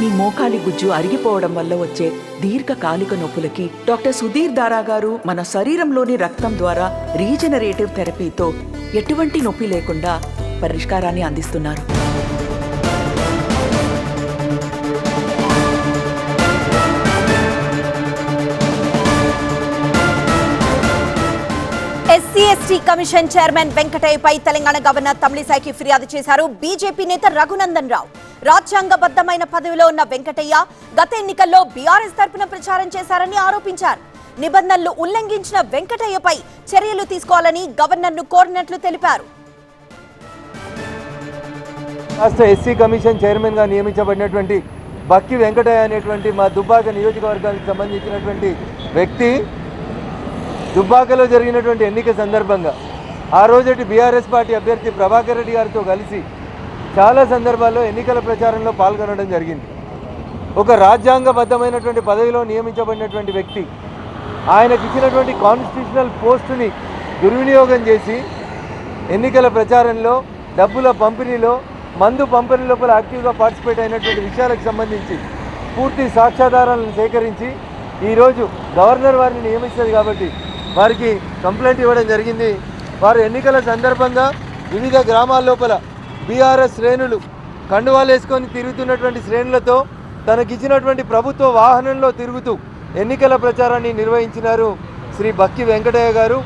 మీ మోకాలి గుజ్జు అరిగిపోవడం వల్ల వచ్చే దీర్ఘకాలిక నొప్పులకి డాక్టర్ సుధీర్ దారా గారు మన శరీరంలోని రక్తం ద్వారా రీజనరేటివ్ థెరపీతో ఎటువంటి నొప్పి లేకుండా పరిష్కారాన్ని అందిస్తున్నారు. ఎస్సీ ఎస్టీ కమిషన్ చైర్మన్ వెంకటయ్యపై తెలంగాణ గవర్నర్ తమిళిసాయికి ఫిర్యాదు చేశారు. బీజేపీ నేత రఘునందన్ రావు. రాజ్యాంగబద్ధమైన పదవిలో ఉన్న వెంకటయ్య గత ఎన్నికల్లో బీఆర్ఎస్ తరపున ప్రచారం చేశారని ఆరోపించారు. నిబంధనలు ఉల్లంఘించిన వెంకటయ్యపై చర్యలు తీసుకోవాలని గవర్నర్ను కోరినట్లు తెలిపారు. రాష్ట్ర ఎస్సీ కమిషన్ చైర్మన్గా నియమించబడినటువంటి బక్కి వెంకటయ్య అనేటువంటి మా దుబ్బాక నియోజకవర్గానికి సంబంధించినటువంటి వ్యక్తి దుబ్బాకలో జరిగినటువంటి ఎన్నిక సందర్భంగా ఆ రోజటి బీఆర్ఎస్ పార్టీ అభ్యర్థి ప్రభాకర్ రెడ్డి గారితో కలిసి చాలా సందర్భాల్లో ఎన్నికల ప్రచారంలో పాల్గొనడం జరిగింది. ఒక రాజ్యాంగబద్ధమైనటువంటి పదవిలో నియమించబడినటువంటి వ్యక్తి ఆయనకి ఇచ్చినటువంటి కాన్స్టిట్యూషనల్ పోస్టుని దుర్వినియోగం చేసి ఎన్నికల ప్రచారంలో డబ్బుల పంపిణీలో మందు పంపిణీ లోపల యాక్టివ్గా పార్టిసిపేట్ అయినటువంటి విషయాలకు సంబంధించి పూర్తి సాక్ష్యాధారాలను సేకరించి ఈరోజు గవర్నర్ వారిని నియమిస్తుంది కాబట్టి వారికి కంప్లైంట్ ఇవ్వడం జరిగింది. వారు ఎన్నికల సందర్భంగా వివిధ గ్రామాల లోపల బీఆర్ఎస్ శ్రేణులు కండువాలు వేసుకొని తిరుగుతున్నటువంటి శ్రేణులతో తనకిచ్చినటువంటి ప్రభుత్వ వాహనంలో తిరుగుతూ ఎన్నికల ప్రచారాన్ని నిర్వహించినారు శ్రీ బక్కి వెంకటయ్య గారు.